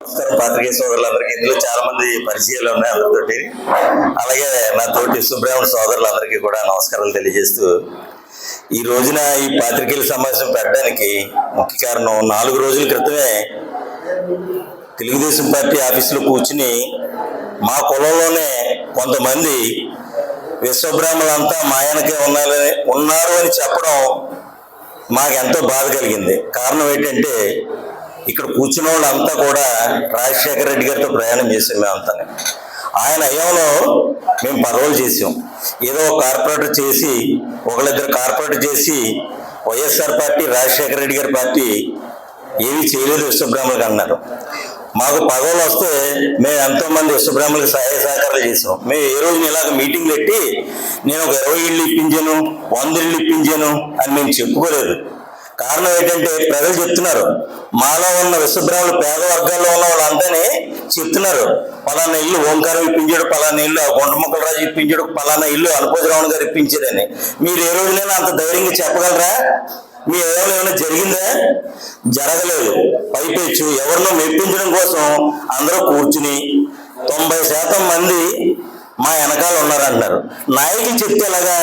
నమస్కారం పాత్రికేయ సోదరులందరికీ ఇందులో చాలా మంది పరిచయాలు ఉన్నాయి అందరితోటి. అలాగే నా తోటి సుబ్రహ్మణ్య సోదరులందరికీ కూడా నమస్కారాలు తెలియజేస్తూ ఈ రోజున ఈ పాత్రికేయుల సమావేశం పెట్టడానికి ముఖ్య కారణం నాలుగు రోజుల క్రితమే తెలుగుదేశం పార్టీ ఆఫీసులో కూర్చుని మా కులంలోనే కొంతమంది విశ్వబ్రాహ్మణులంతా మా ఆయనకే ఉన్నారని ఉన్నారు అని చెప్పడం మాకు ఎంతో బాధ కలిగింది. కారణం ఏంటంటే ఇక్కడ కూర్చున్న వాళ్ళంతా కూడా రాజశేఖర రెడ్డి గారితో ప్రయాణం చేసాం మేమంతా ఆయన అయ్యంలో మేము పదవులు చేసాం. ఏదో ఒక కార్పొరేటర్ చేసి ఒకళ్ళిద్దరు కార్పొరేటర్ చేసి వైఎస్ఆర్ పార్టీ రాజశేఖర రెడ్డి గారి పార్టీ ఏమీ చేయలేదు విశ్వబ్రాహ్మణులకు అన్నారు. మాకు పదవులు వస్తే మేము ఎంతో మంది విశ్వబ్రాహ్మణులకు సహాయ సహకారాలు చేసాం. మేము ఏ రోజు ఇలాగ మీటింగ్ పెట్టి నేను ఒక ఇరవై ఇళ్ళు ఇప్పించాను వంద ఇళ్ళు ఇప్పించాను అని మేము చెప్పుకోలేదు. కారణం ఏంటంటే ప్రజలు చెప్తున్నారు. మాలో ఉన్న విశ్వబ్రాహ్మణులు పేద వర్గాల్లో ఉన్న వాళ్ళందరినీ చెప్తున్నారు. పలానా ఇల్లు ఓంకారం ఇప్పించాడు పలానా ఇల్లు గుంటముక్కల రాజు ఇప్పించాడు పలానా ఇల్లు అనుపోజరావణ్ గారు ఇప్పించాడని మీరు ఏ రోజునైనా అంత ధైర్యంగా చెప్పగలరా? మీ ఏమైనా ఏమైనా జరిగిందా? జరగలేదు. పైపెచ్చు. ఎవరినో మెప్పించడం కోసం అందరూ కూర్చుని తొంభై శాతం మంది మా వెనకాల ఉన్నారంటున్నారు. నాయకులు చెప్తే ఎలాగా?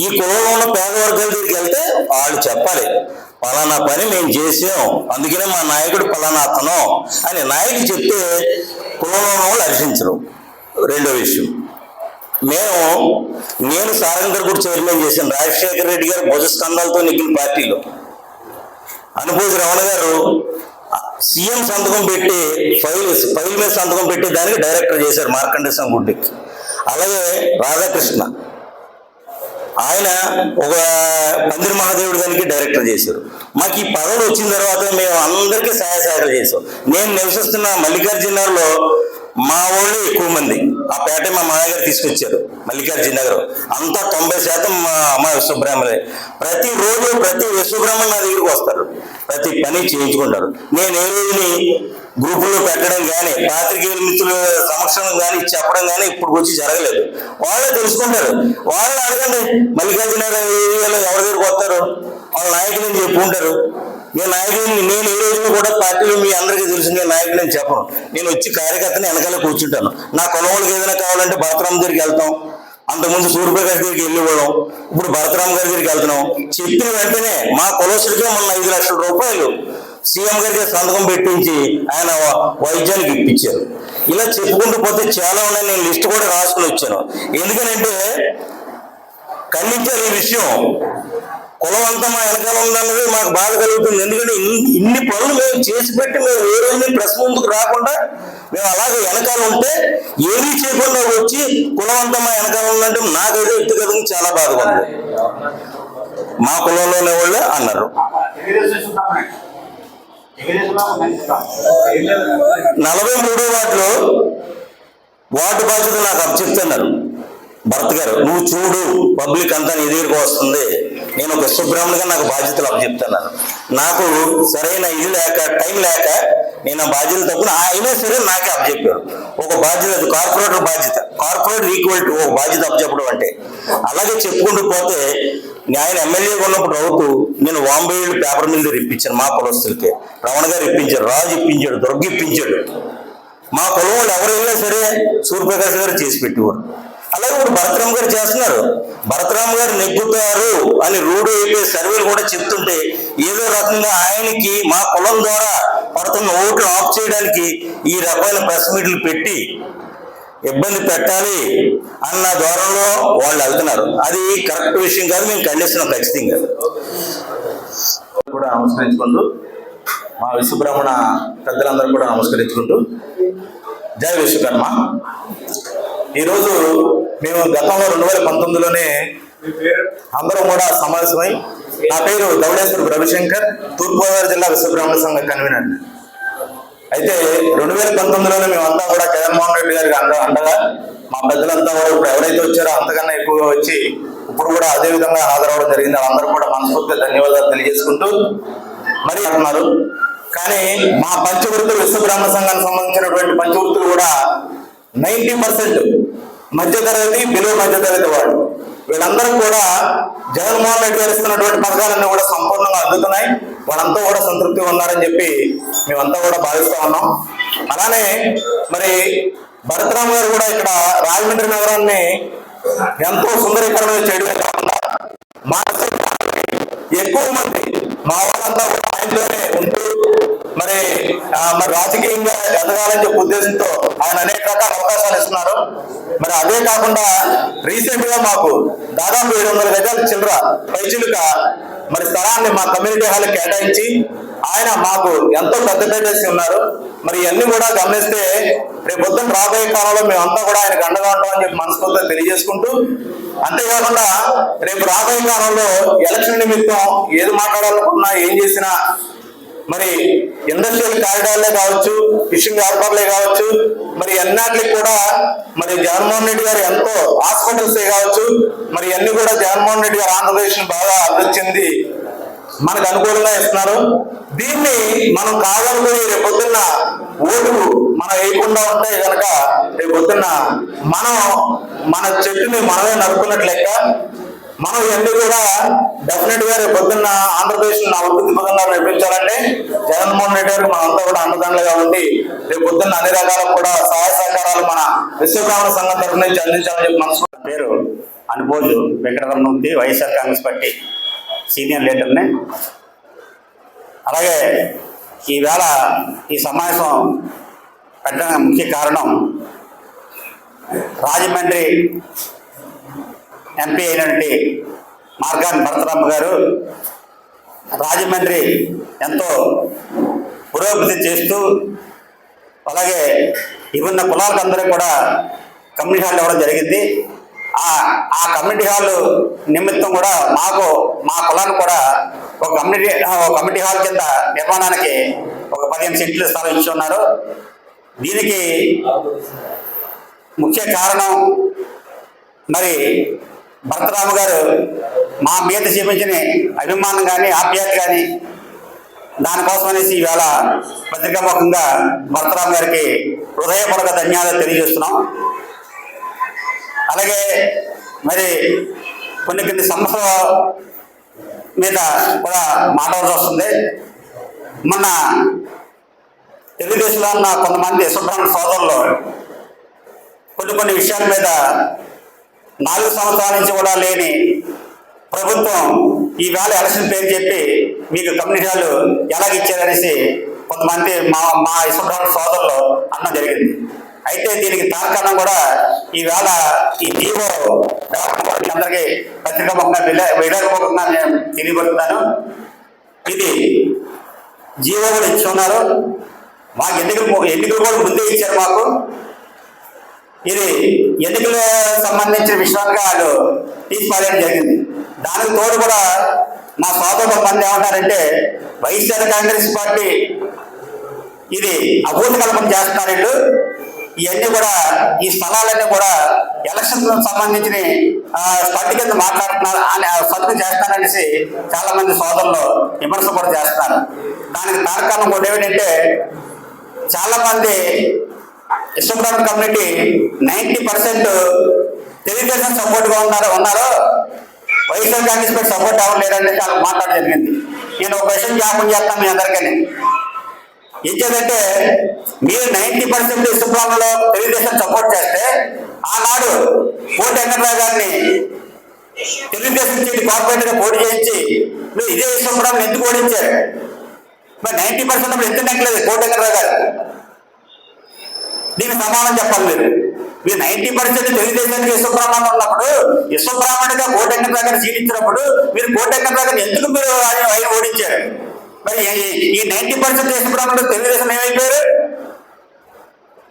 ఈ కులంలో ఉన్న పేద వర్గాల దగ్గరికి వెళ్తే వాళ్ళు చెప్పాలి. పలానా పని మేము చేసాం. అందుకనే మా నాయకుడు పలానా అతను అని నాయకుడు చెప్తే కులంలో ఉన్న వాళ్ళు హర్షించరు. రెండో విషయం. మేము నేను సారంగర్ కూడా చైర్మన్ చేశాను రాజశేఖర రెడ్డి గారు భుజస్కంధాలతో నెగ్గిన పార్టీలో. అనుభూతి రమణ గారు సీఎం సంతకం పెట్టి ఫైల్ ఫైల్ మీద సంతకం పెట్టి దానికి డైరెక్టర్ చేశారు మార్కండేశం గుడ్డికి అలాగే రాధాకృష్ణ. ఆయన ఒక పందిరి మహాదేవుడు దానికి డైరెక్టర్ చేశారు. మాకు ఈ పదవి వచ్చిన తర్వాత మేము అందరికీ సహాయ సహాయాలు చేసాం నేను నివసిస్తున్న మల్లికార్జునగర్లో మా వాళ్ళు ఎక్కువ మంది. ఆ పేట మా మామయ్య తీసుకొచ్చారు మల్లికార్జున నగర్. అంతా తొంభై శాతం మా అమ్మ విశ్వబ్రాహ్మణే ప్రతి రోజు ప్రతి విశ్వబ్రాహ్మణ్ నా దగ్గరికి వస్తారు. ప్రతి పని చేయించుకుంటారు. నేను ఏ రోజుని గ్రూపుల్లో పెట్టడం కానీ పాత్రికేయుల మిత్రుల సమక్షంలో కానీ చెప్పడం కానీ ఇప్పుడు వచ్చి జరగలేదు. వాళ్ళే తెలుసుకుంటారు. వాళ్ళని అడగండి మల్లికార్జున నగర్ ఏరియాలో ఎవరి దగ్గరికి వస్తారు? వాళ్ళ నాయకులని చెప్పుకుంటారు మీ నాయకుడిని నేను ఏ రోజున కూడా పార్టీలో మీ అందరికీ తెలుసు నేను నాయకుడిని చెప్పను. నేను వచ్చి కార్యకర్తని వెనకాల కూర్చుంటాను. నా కొనవాళ్ళకి ఏదైనా కావాలంటే భరతరామ్ దగ్గరికి వెళ్తాం. అంతకుముందు సూర్యప్రకాష్ దగ్గరికి వెళ్ళిపోవడం ఇప్పుడు భరతరామ్ గారి దగ్గరికి వెళ్తున్నాం. చెప్పిన వెంటనే మా కులసుడికే మొన్న ఐదు లక్షల రూపాయలు సీఎం గారికి సంతకం పెట్టించి ఆయన వైద్యానికి ఇప్పించారు. ఇలా చెప్పుకుంటూ పోతే చాలా ఉన్నాయి. నేను లిస్ట్ కూడా రాసుకుని వచ్చాను. ఎందుకనంటే ఖండించారు ఈ విషయం. కులం అంతా మా వెనకాల ఉందన్నది మాకు బాధ కలుగుతుంది. ఎందుకంటే ఇన్ని ఇన్ని పనులు మేము చేసి పెట్టి మేము ఏ రోజు ప్రెస్ ముందుకు రాకుండా మేము అలాగే వెనకాల ఉంటే ఏమీ చేయకుండా వచ్చి కులం అంతా మా వెనకాల ఉందంటే నాకైతే వ్యక్తిగతంగా చాలా బాధగా ఉంది. మా కులంలోనే వాళ్ళే అన్నారు. నలభై మూడో వాటిలో వాటి బాధ్యత నాకు అప్పచెప్తున్నారు. భర్త గారు నువ్వు చూడు పబ్లిక్ అంతా నీ దగ్గరికి వస్తుంది. నేను ఒక విశ్వబ్రాహ్మణుగా నాకు బాధ్యతలు అప్పచెప్తున్నాను. నాకు సరైన ఇది లేక టైం లేక నేను బాధ్యతలు తప్పున అయినా సరే నాకే అప్పచెప్పాడు ఒక బాధ్యత అది కార్పొరేటర్ బాధ్యత. కార్పొరేటర్ ఈక్వల్ టు ఒక బాధ్యత అప్పచెప్పడం అంటే. అలాగే చెప్పుకుంటూ పోతే ఆయన ఎమ్మెల్యేగా ఉన్నప్పుడు రౌతు నేను వాంబేళ్ళు పేపర్ మిల్ ఇప్పించాను మా కులస్తులకి. రమణ గారు ఇప్పించాడు రాజు ఇప్పించాడు దుర్గ ఇప్పించాడు. మా కులం వాళ్ళు ఎవరు వెళ్ళినా సరే సూర్యప్రకాష్ గారు చేసి పెట్టేవారు. అలాగే ఇప్పుడు భరతరామ్ గారు చేస్తున్నారు. భరతరామ్ గారు నెగ్గుతారు అని రూడు అయిపోయి సర్వేలు కూడా చెప్తుంటే ఏదో రకంగా ఆయనకి మా కులం ద్వారా పడుతున్న ఓట్లు ఆఫ్ చేయడానికి ఈ రకమైన ప్రెస్ మీట్లు పెట్టి ఇబ్బంది పెట్టాలి అన్న ధోరణిలో వాళ్ళు వెళ్తున్నారు. అది కరెక్ట్ విషయం కాదు మేము ఖండిస్తున్నాం ఖచ్చితంగా. కూడా నమస్కరించుకుంటూ మా విశ్వబ్రాహ్మణ పెద్దలందరూ కూడా నమస్కరించుకుంటూ జయ విశ్వకర్మ. ఈరోజు మేము గతంలో రెండు వేల పంతొమ్మిదిలోనే అందరం కూడా సమావేశమై నా పేరు దౌడేశ్వర రవిశంకర్ తూర్పుగోదావరి జిల్లా విశ్వబ్రాహ్మణ సంఘ కన్వీనర్. అయితే రెండు వేల పంతొమ్మిదిలోనే మేమంతా కూడా జగన్మోహన్ రెడ్డి గారికి అండ అండగా మా పెద్దలంతా కూడా ఇప్పుడు ఎవరైతే వచ్చారో అంతకన్నా ఎక్కువగా వచ్చి ఇప్పుడు కూడా అదే విధంగా హాజరవడం జరిగింది. వాళ్ళందరూ కూడా మనస్ఫూర్తిగా ధన్యవాదాలు తెలియజేసుకుంటూ మరి అంటున్నారు కానీ మా పంచవృత్తులు విశ్వబ్రాహ్మణ సంఘానికి సంబంధించినటువంటి పంచవృత్తులు కూడా నైంటీ పర్సెంట్ మధ్యతరగతి బిలో మధ్యతరగతి వాళ్ళు. వీళ్ళందరూ కూడా జగన్మోహన్ రెడ్డి గారు ఇస్తున్నటువంటి పథకాలన్నీ కూడా సంపూర్ణంగా అందుతున్నాయి. వాళ్ళంతా కూడా సంతృప్తిగా ఉన్నారని చెప్పి మేమంతా కూడా భావిస్తూ ఉన్నాం. అలానే మరి భరతరామ్ గారు కూడా ఇక్కడ రాజమండ్రి నగరాన్ని ఎంతో సుందరీకరణ చేయడం కాకుండా ఎక్కువ మంది మా వాళ్ళంతా కూడా ఆయనలోనే ఉంటూ మరి ఆ, మరి రాజకీయంగా ఎదగాలని చెప్పి ఉద్దేశంతో ఆయన అనేక రకాల అవకాశాలు ఇస్తున్నారు. మరి అదే కాకుండా రీసెంట్గా మాకు దాదాపు ఏడు వందల గజాల చిల్లర పైచిలుక మరి స్థలాన్ని మా కమ్యూనిటీ హాల్ కేటాయించి ఆయన మాకు ఎంతో పెద్ద పెట్టేసి ఉన్నారు. మరి ఇవన్నీ కూడా గమనిస్తే రేపు పొద్దున్న రాబోయే కాలంలో మేమంతా కూడా ఆయనకు అండగా ఉంటామని చెప్పి మనస్ఫూర్తిగా తెలియజేసుకుంటూ అంతేకాకుండా రేపు రాబోయే కాలంలో ఎలక్షన్ నిమిత్తం ఏది మాట్లాడాలనుకున్నా ఏం చేసినా మరి ఇండస్ట్రియల్ కారిడార్లే కావచ్చు ఫిషింగ్ హార్బర్లే కావచ్చు మరి అన్నిటికి కూడా మరి జగన్మోహన్ రెడ్డి గారు ఎంతో హాస్పిటల్స్ కావచ్చు మరి అన్ని కూడా జగన్మోహన్ రెడ్డి గారు ఆంధ్రప్రదేశ్ బాగా అభివృద్ధి చెంది మనకు అనుకూలంగా ఇస్తున్నారు దీన్ని మనం కావాలనుకుని రేపు పొద్దున్న ఓటు మనం వేయకుండా ఉంటే కనుక రేపు పొద్దున్న మనం మన చెట్టుని మనమే నరుకున్నట్లు లెక్క మనం ఇవన్నీ కూడా డెఫినెట్గా రేపు పొద్దున్న ఆంధ్రప్రదేశ్ అభివృద్ధి పదంగా నడిపించాలంటే జగన్మోహన్ రెడ్డి గారికి మనంతా కూడా అన్నదండలుగా ఉండి రేపు పొద్దున్న అన్ని రకాల కూడా సహాయ సహకారాలు మన విశ్వబ్రాహ్మణ సంఘం తరఫు నుంచి అందించాలని చెప్పి మనసు పేరు Anuboju Venkataramanamurthy YSR Congress party senior లీడర్ని. అలాగే ఈవేళ ఈ సమావేశం పెట్టడానికి ముఖ్య కారణం రాజమండ్రి ఎంపీ అయినటువంటి మార్గాన్ భరతరామ గారు రాజమండ్రి ఎంతో పురోగతి చేస్తూ అలాగే ఇవన్న కులాలకందరూ కూడా కమ్యూనిటీ హాల్ ఇవ్వడం జరిగింది. ఆ ఆ కమ్యూనిటీ హాల్ నిమిత్తం కూడా మాకు మా కులాన్ని కూడా ఒక కమ్యూనిటీ ఒక కమ్యూనిటీ హాల్ కింద నిర్మాణానికి ఒక పదిహేను సీట్లు స్థలం ఇచ్చి ఉన్నారు. దీనికి ముఖ్య కారణం మరి భరతరాము గారు మా మీద చూపించిన అభిమానం కానీ ఆప్యాయత కానీ దానికోసం అనేసి ఈవేళ పత్రికాముఖంగా భరతరాము గారికి హృదయపూర్వక ధన్యవాదాలు తెలియజేస్తున్నాం. అలాగే మరి కొన్ని కొన్ని సమస్యల మీద కూడా మాట్లాడాల్సి వస్తుంది. మొన్న తెలుగుదేశంలో ఉన్న కొంతమంది సుబ్రహ్మణ్య సోదరులు కొన్ని కొన్ని విషయాల మీద నాలుగు సంవత్సరాల నుంచి కూడా లేని ప్రభుత్వం ఈ వేళ ఎలక్షన్ పేరు చెప్పి మీకు కమ్యూనిటీలు ఎలాగ ఇచ్చారనేసి కొంతమంది మా మా ఇసుబ్రహ్మణ్య సోదరులు అన్న జరిగింది. అయితే దీనికి తార్కాణం కూడా ఈవేళ ఈ జీవో అందరికీ పత్రికాముఖంగా విలేకముఖంగా నేను తెలియబడుతున్నాను ఇది జీవో కూడా ఇచ్చి ఉన్నారు. మాకు ఎన్నికలు ఎన్నికలు కూడా ముందే ఇచ్చారు మాకు. ఇది ఎన్నికల సంబంధించిన విషయాలుగా వాళ్ళు తీసుకోవడం జరిగింది? దానికి తోడు కూడా మా సోదరు మంది ఏమంటారంటే వైఎస్ఆర్ కాంగ్రెస్ పార్టీ ఇది అభూత కల్పన చేస్తున్నారు వీళ్ళు. ఇవన్నీ కూడా ఈ స్థలాలన్నీ కూడా ఎలక్షన్ సంబంధించిన స్పంది కింద మాట్లాడుతున్నారు అని స్పందన చేస్తారనేసి చాలా మంది సోదరులు విమర్శ కూడా చేస్తున్నారు. దానికి తార్కాణం కూడా ఏమిటంటే చాలా మంది ఇష్టపడ కమ్యూనిటీ నైంటీ పర్సెంట్ తెలుగుదేశం సపోర్ట్గా ఉన్నారు ఉన్నారు వైఎస్ఆర్ కాంగ్రెస్ పార్టీ సపోర్ట్ అవ్వలేదని చాలా మాట్లాడడం జరిగింది. నేను ఒక విషయం జ్ఞాపకం చేస్తాను మీ అందరికీ. ఏం చేదంటే మీరు నైంటీ పర్సెంట్ ఇష్టప్రాంలో తెలుగుదేశం సపోర్ట్ చేస్తే ఆనాడు కోటి వెంకటరావు గారిని తెలుగుదేశం నుంచి కార్పొరేటర్గా పోటీ చేయించి నువ్వు ఇదే ఇష్టప్రాంలో ఎందుకు ఓడించారు? మరి నైంటీ పర్సెంట్ ఎందుకు నెక్కలేదు కోటి వెంకటరావు గారు? దీనికి సమానం చెప్పాలి మీరు. మీరు నైన్టీ పర్సెంట్ తెలుగుదేశానికి విశ్వబ్రాహ్మణ్ ఉన్నప్పుడు యశ్వబ్రాహ్మణిగా కోటెంక దగ్గర సీట్ ఇచ్చినప్పుడు మీరు కోటెంక దగ్గర ఎందుకు మీరు ఆయన ఓడించారు? మరి ఈ- నైన్టీ పర్సెంట్ విశ్వబ్రాహ్మణుడు తెలుగుదేశం ఏమైపోయారు?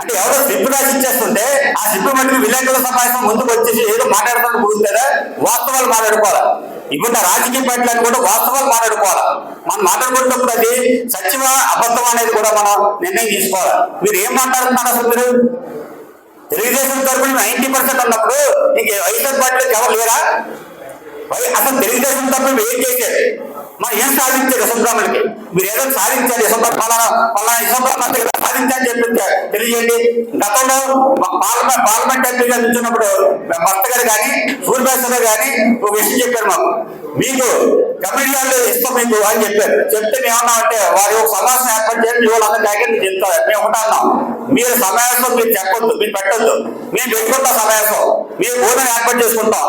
అంటే ఎవరో స్లిప్ రాసి ఇచ్చేస్తుంటే ఆ స్లిప్ మటుకు విలేకరుల సమావేశం ముందుకు వచ్చేసి ఏదో మాట్లాడుతున్నట్టు కుదురు కదా వాస్తవాలు మాట్లాడుకోవాలి? ఇప్పుడు రాజకీయ పార్టీలకు కూడా వాస్తవాలు మాట్లాడుకోవాలి. మనం మాట్లాడుకున్నప్పుడు అది సత్యమ అబద్ధం అనేది కూడా మనం నిర్ణయం తీసుకోవాలి. మీరు ఏం మాట్లాడుతున్నారు అసలు మీరు? తెలుగుదేశం తరఫున నైన్టీ పర్సెంట్ ఉన్నప్పుడు ఇంక వైఎస్ఆర్ పార్టీలకు ఎవరు లేరా? అసలు తెలుగుదేశం తరఫున ఏం చేశారు మనం ఏం సాధించారు యశోబ్రాహ్మణులకి మీరు ఏదో సాధించారు యశోబ్ర పలానా పలానా యశోబ్రాహ్మణ సాధించాలని చెప్పి తెలియజేయండి. గతంలో పార్లమెంట్ పార్లమెంట్ ఎంపీగా నిల్చున్నప్పుడు భర్త గారు కానీ సూర్యభాష గారు కానీ ఒక విషయం చెప్పారు మాకు. మీకు కమిటీలు ఇస్తాం మీకు అని చెప్పారు. చెప్తే మేము ఏమన్నామంటే వారి ఒక సమావేశం ఏర్పాటు చేయండి మీ వాళ్ళందరూ దగ్గర చెప్తారు మేము ఉంటాన్నాం మీరు సమావేశం మీరు చెప్పొద్దు మీరు పెట్టొద్దు. మేము పెట్టుకుంటాం సమావేశం. మీరు భోజనం ఏర్పాటు చేసుకుంటాం.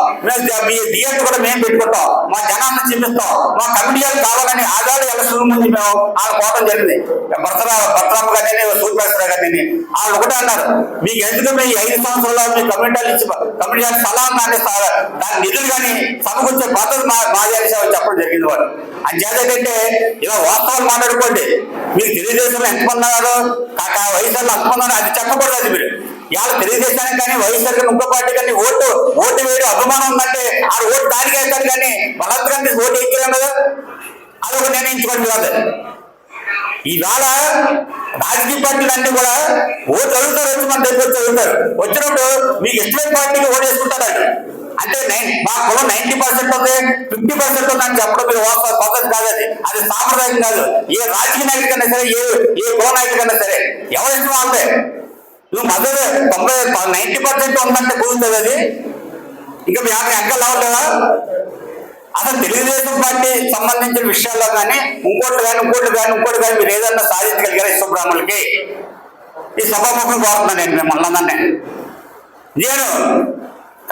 మీ థియేటర్ కూడా మేము పెట్టుకుంటాం. మా జనాన్ని చూపిస్తాం మా కమిటీలు కావాలని ఆదాలు ఎలక్షన్ నుంచి మేము వాళ్ళు పోవడం జరిగింది. భర్తరా భర్తరామ గారిని సూర్యపేశ్వర గారిని వాళ్ళు ఒకటే అన్నారు. మీకు ఎందుకు మీ ఐదు సంవత్సరాలు మీ కమిటీలు ఇచ్చి కమిటీ స్థలాన్ని కానీ దాని నిధులు కానీ సమకూర్చే బాధ్యత మా మాది చెప్పడం జరిగింది వాళ్ళు అంచేతకంటే ఇలా వాస్తవాలు మాట్లాడుకోండి. మీరు తెలుగుదేశంలో ఎంతమంది ఉన్నారు కాక వైఎస్ఆర్లో అది చెప్పకూడదు అది మీరు. ఇవాళ తెలుగుదేశానికి కానీ వైఎస్ఆర్ కానీ ఇంకో పార్టీ కానీ ఓటు ఓటు వేయడం అభిమానం ఉందంటే ఆ ఓటు దానికి వేస్తారు కానీ బలత్కారానికి ఓటు వేయలేం కదా? అది ఒక నిర్ణయించుకోండి కాదు ఈవేళ రాజకీయ పార్టీలు అన్ని కూడా ఓటు అడుగుతారు వచ్చి మన దగ్గర చదువుతారు వచ్చినప్పుడు మీకు ఇష్టమైన పార్టీకి ఓటు వేసుకుంటారు అంటే మా కులం నైన్టీ పర్సెంట్ ఉంది ఫిఫ్టీ పర్సెంట్ ఉంది అని చెప్పడం మీరు పద్ధతి కాదు అది. అది సాంప్రదాయం కాదు. ఏ రాజకీయ నాయకుడికైనా సరే ఏ ఏ కుల నాయకుడికైనా సరే ఎవరి ఇష్టం వాళ్ళదే? నువ్వు మదర్ తొంభై నైన్టీ పర్సెంట్ ఉందంటే కుదురుతుంది అది. ఇంకా మీ ఆమె ఎక్కడ లేవలేదా అసలు తెలుగుదేశం పార్టీ సంబంధించిన విషయాల్లో కానీ ఇంకోటి కానీ ఇంకోటి కానీ ఇంకోటి కానీ మీరు ఏదన్నా సాధించగలిగారా ఇష్టబ్రాహ్మణులకి ఈ సభాముఖం కోరుతున్నాను నేను మిమ్మల్ని నేను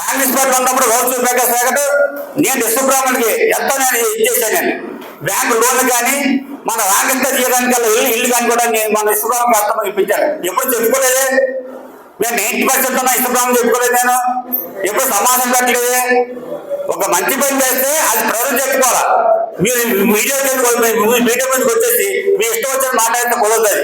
కాంగ్రెస్ పార్టీ ఉన్నప్పుడు రోజు చూపాక వెంకట్ నేను ఇష్టబ్రాహ్మణుడికి ఎంతో నేను ఇచ్చేసాను నేను? బ్యాంకు లోన్లు కానీ మన రాగంతా చేయడానికి ఇల్లు ఇల్లు కానీ కూడా నేను మన ఇష్టబ్రాహ్మణ్ కష్టం ఇప్పించాను. ఎప్పుడు చెప్పుకోలేదే? నేను నైన్టీ పర్సెంట్ ఉన్న ఇష్టబ్రాహ్మణ్ చెప్పుకోలేదు నేను. ఎప్పుడు సమాధానం పెట్టలేదే. ఒక మంచి పని చేస్తే అది ప్రజలు చెప్పుకోవాలా? మీరు మీడియా మీడియా మీదకి వచ్చేసి మీ ఇష్టం వచ్చిన మాట్లాడితే కుదరదు